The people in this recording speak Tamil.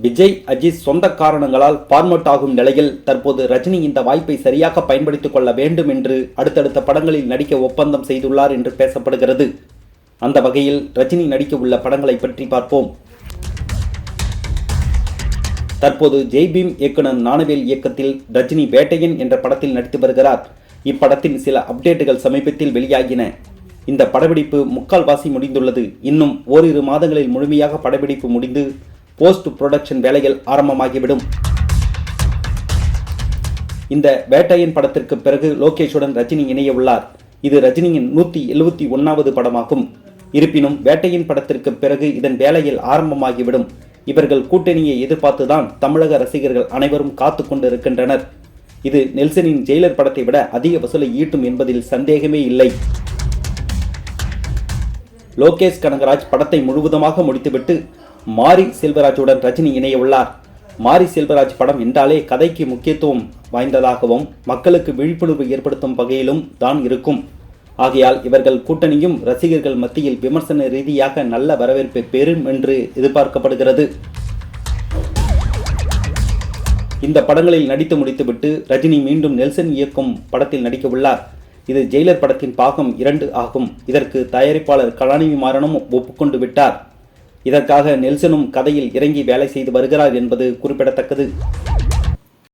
விஜய் அஜித் சொந்த காரணங்களால் ஃபார்மட் ஆகும் நிலையில் தற்போது ரஜினி இந்த வாய்ப்பை சரியாக பயன்படுத்திக் கொள்ள வேண்டும் என்று அடுத்தடுத்த படங்களில் நடிக்க ஒப்பந்தம் செய்துள்ளார் என்று பேசப்படுகிறது. அந்த வகையில் ரஜினி நடிக்க உள்ள படங்களை பற்றி பார்ப்போம். தற்போது ஜெய்பீம் இயக்குனர் நானவேல் இயக்கத்தில் ரஜினி வேட்டையன் என்ற படத்தில் நடித்து வருகிறார். இப்படத்தின் சில அப்டேட்டுகள் சமீபத்தில் வெளியாகின. இந்த படப்பிடிப்பு முக்கால்வாசி முடிந்துள்ளது. இன்னும் ஓரிரு மாதங்களில் முழுமையாக படப்பிடிப்பு முடிந்து போஸ்ட் புரொடக்ஷன் வேலைகள் ஆரம்பமாகிவிடும். இந்த வேட்டையன் படத்திற்கு பிறகு லோகேஷுடன் ரஜினி இணைய உள்ளார். இது ரஜினியின் நூத்தி எழுபத்தி ஒன்னாவது படமாகும். இருப்பினும் வேட்டையின் படத்திற்கு பிறகு இதன் வேலையில் ஆரம்பமாகிவிடும். இவர்கள் கூட்டணியை எதிர்பார்த்துதான் தமிழக ரசிகர்கள் அனைவரும் காத்து கொண்டிருக்கின்றனர். இது நெல்சனின் ஜெயிலர் படத்தை விட அதிக வசூலை ஈட்டும் என்பதில் சந்தேகமே இல்லை. லோகேஷ் கனகராஜ் படத்தை முழுவதுமாக முடித்துவிட்டு மாரி செல்வராஜுடன் ரஜினி இணைய உள்ளார் மாரி செல்வராஜ் படம் என்றாலே கதைக்கு முக்கியத்துவம் வாய்ந்ததாகவும் மக்களுக்கு விழிப்புணர்வு ஏற்படுத்தும் வகையிலும் தான் இருக்கும். ஆகையால் இவர்கள் கூட்டணியும் ரசிகர்கள் மத்தியில் விமர்சன ரீதியாக நல்ல வரவேற்பை பெறும் என்று எதிர்பார்க்கப்படுகிறது. இந்த படங்களில் நடித்து முடித்துவிட்டு ரஜினி மீண்டும் நெல்சன் இயக்கும் படத்தில் நடிக்க உள்ளார் இது ஜெயிலர் படத்தின் பாகம் இரண்டு ஆகும். இதற்கு தயாரிப்பாளர் கலாநிதி மாறனும் ஒப்புக்கொண்டு விட்டார். இதற்காக நெல்சனும் கதையில் இறங்கி வேலை செய்து வருகிறார் என்பது குறிப்பிடத்தக்கது.